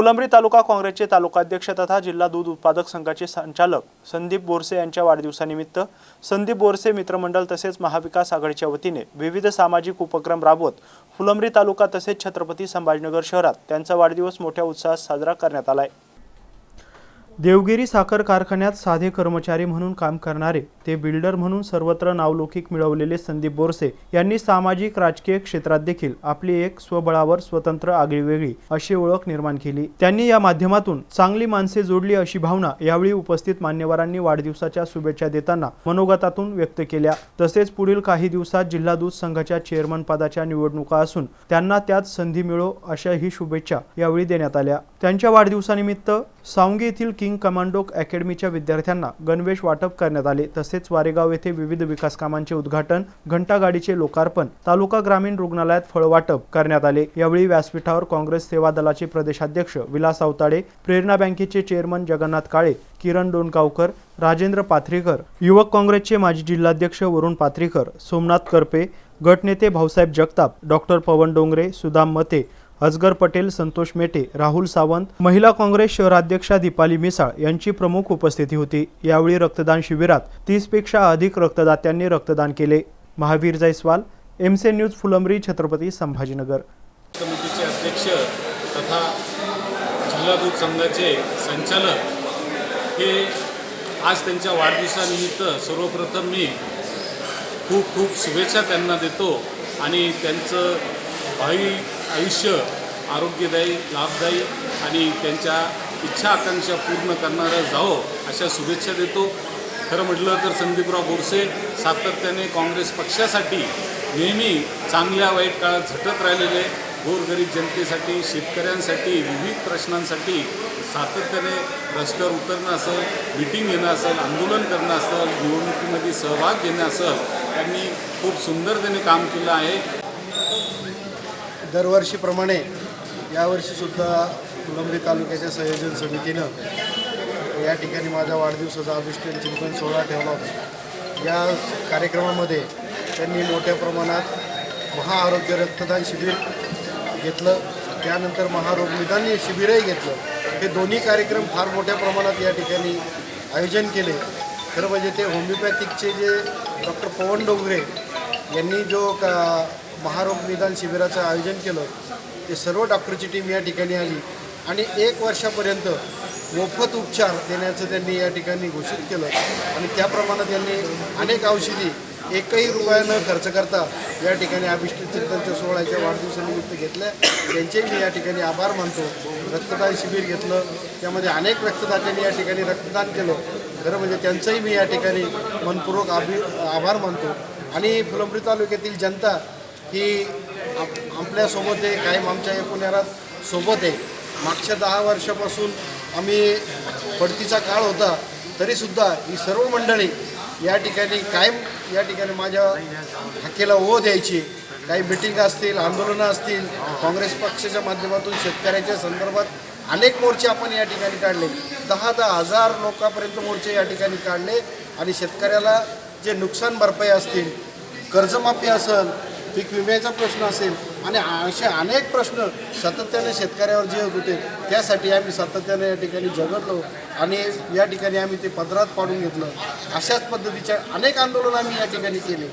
फुलंब्री तालुका काँग्रेसचे तालुकाध्यक्ष तथा जिल्हा दूध उत्पादक संघाचे संचालक संदीप बोरसे यांच्या वाढदिवसानिमित्त संदीप बोरसे मित्रमंडळ तसेच महाविकास आघाडीच्या वतीने विविध सामाजिक उपक्रम राबवत फुलंब्री तालुका तसेच छत्रपती संभाजीनगर शहरात त्यांचा वाढदिवस मोठ्या उत्साहात साजरा करण्यात आलाय. देवगिरी साखर कारखान्यात साधे कर्मचारी म्हणून काम करणारे ते बिल्डर म्हणून सर्वत्र नावलौकिक मिळवलेले संदीप बोरसे यांनी सामाजिक राजकीय क्षेत्रात देखील आपली एक स्वबळावर स्वतंत्र आगळीवेगळी अशी ओळख निर्माण केली. त्यांनी या माध्यमातून चांगली माणसे जोडली अशी भावना यावेळी उपस्थित मान्यवरांनी वाढदिवसाच्या शुभेच्छा देताना मनोगतातून व्यक्त केल्या. तसेच पुढील काही दिवसात जिल्हा दूध संघाच्या चेअरमन पदाच्या निवडणुका असून त्यांना त्यात संधी मिळो अशा ही शुभेच्छा यावेळी देण्यात आल्या. त्यांच्या वाढदिवसानिमित्त सावंगी येथील किंग कमांडो अकॅडमीच्या विद्यार्थ्यांना गणवेश वाटप करण्यात आले. तसेच वारेगाव येथे विविध विकास कामांचे उद्घाटन घंटागाडीचे लोकार्पण तालुका ग्रामीण रुग्णालयात फळवाटप करण्यात आले. यावेळी व्यासपीठावर काँग्रेस सेवा दलाचे प्रदेशाध्यक्ष विलास अवताडे प्रेरणा बँकेचे चेअरमन जगन्नाथ काळे किरण डोणगावकर राजेंद्र पाथरीकर युवक काँग्रेसचे माजी जिल्हाध्यक्ष वरुण पाथरीकर सोमनाथ करपे गटनेते भाऊसाहेब जगताप डॉक्टर पवन डोंगरे सुदाम मते अजगर पटेल संतोष मेटे राहुल सावंत महिला काँग्रेस शहराध्यक्षा दीपाली मिसाळ यांची प्रमुख उपस्थिती होती. यावेळी रक्तदान शिबिरात तीसपेक्षा अधिक रक्तदात्यांनी रक्तदान केले. महावीर जयस्वाल एमसे न्यूज फुलंब्री छत्रपती संभाजीनगर. समितीचे अध्यक्ष तथा जिल्हा दूध संघाचे संचालक हे आज त्यांच्या वाढदिवसानिमित्त सर्वप्रथम मी खूप खूप शुभेच्छा त्यांना देतो आणि त्यांचं भावी आयुष्य आरोग्यदायी लाभदायी आणि त्यांच्या इच्छा आकांक्षा पूर्ण करणारं जावं अशा शुभेच्छा देतो. खरं म्हटलं तर संदीपराव बोरसे सातत्याने काँग्रेस पक्षासाठी नेहमी चांगल्या वाईट काळात झटत राहिलेले गोरगरीब जनतेसाठी शेतकऱ्यांसाठी विविध प्रश्नांसाठी सातत्याने रस्त्यावर उतरणं असेल मिटिंग घेणं असेल आंदोलन करणं असेल निवडणुकीमध्ये सहभाग घेणं असेल त्यांनी खूप सुंदरतेने काम केलं आहे. दरवर्षीप्रमाणे यावर्षीसुद्धा फुलंब्री तालुक्याच्या संयोजन समितीनं या ठिकाणी माझ्या वाढदिवसाचा अभिष्टन चिंतन सोहळा ठेवला होता. या कार्यक्रमामध्ये त्यांनी मोठ्या प्रमाणात महाआरोग्य रक्तदान शिबिर घेतलं. त्यानंतर महारोग निदान शिबिरही घेतलं. हे दोन्ही कार्यक्रम फार मोठ्या प्रमाणात या ठिकाणी आयोजन केले. खरं म्हणजे ते होमिओपॅथिकचे जे डॉक्टर पवन डोंगरे यांनी जो का महारोग निदान शिबिराचं आयोजन केलं ते सर्व डॉक्टरची टीम या ठिकाणी आली. आणि एक वर्षापर्यंत मोफत उपचार देण्याचं त्यांनी या ठिकाणी घोषित केलं. आणि त्याप्रमाणे त्यांनी अनेक औषधी एकही रुपया न खर्च करता या ठिकाणी अभिष्ठित चिंतनच्या सोहळ्याच्या वाढदिवसानिमित्त घेतल्या. त्यांचेही मी या ठिकाणी आभार मानतो. रक्तदान शिबिर घेतलं. त्यामध्ये अनेक रक्तदात्यांनी या ठिकाणी रक्तदान केलं. खरं म्हणजे त्यांचंही मी या ठिकाणी मनपूर्वक आभि आभार मानतो. आणि फुलंब्री तालुक्यातील जनता ही आप आपल्यासोबत आहे कायम आमच्या एकूण सोबत आहे. मागच्या दहा वर्षापासून आम्ही पडतीचा काळ होता तरीसुद्धा ही सर्व मंडळी या ठिकाणी कायम या ठिकाणी माझ्या हाकेला ओ द्यायची. काही मिटिंग असतील आंदोलनं असतील काँग्रेस पक्षाच्या माध्यमातून शेतकऱ्याच्या संदर्भात अनेक मोर्चे आपण या ठिकाणी काढले. दहा दहा हजार लोकांपर्यंत मोर्चे या ठिकाणी काढले आणि शेतकऱ्याला जे नुकसान भरपाई असतील कर्जमाफी असेल पीक विम्याचा प्रश्न असेल आणि असे अनेक प्रश्न सातत्याने शेतकऱ्यावर जे होत होते त्यासाठी आम्ही सातत्याने या ठिकाणी झगडलो आणि या ठिकाणी आम्ही ते पदरात पाडून घेतलं. अशाच पद्धतीच्या अनेक आंदोलन आम्ही या ठिकाणी केले.